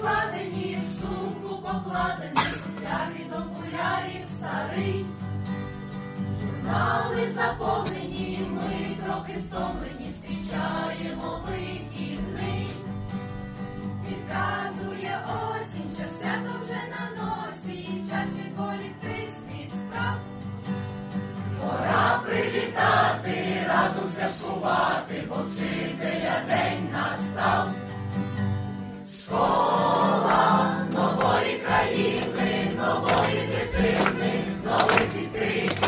складені, в сумку покладені, я від окулярів старий, журнали заповнені, ми трохи стомлені, зустрічаємо вихідний. підказує осінь, що свято вже на носі, і час відволіктись від справ. Пора привітати, разом святкувати, бо мовчи.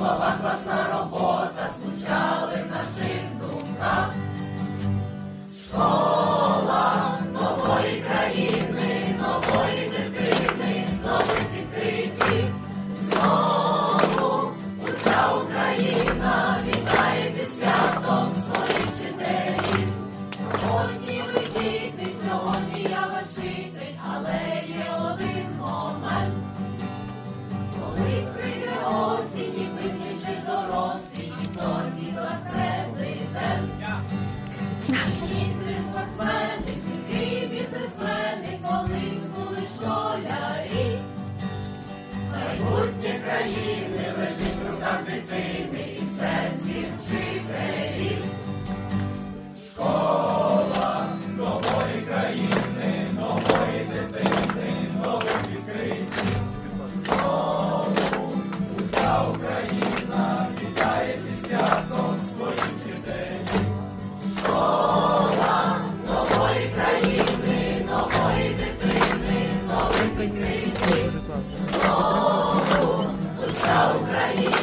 Слова класна робота. 那 за Україну!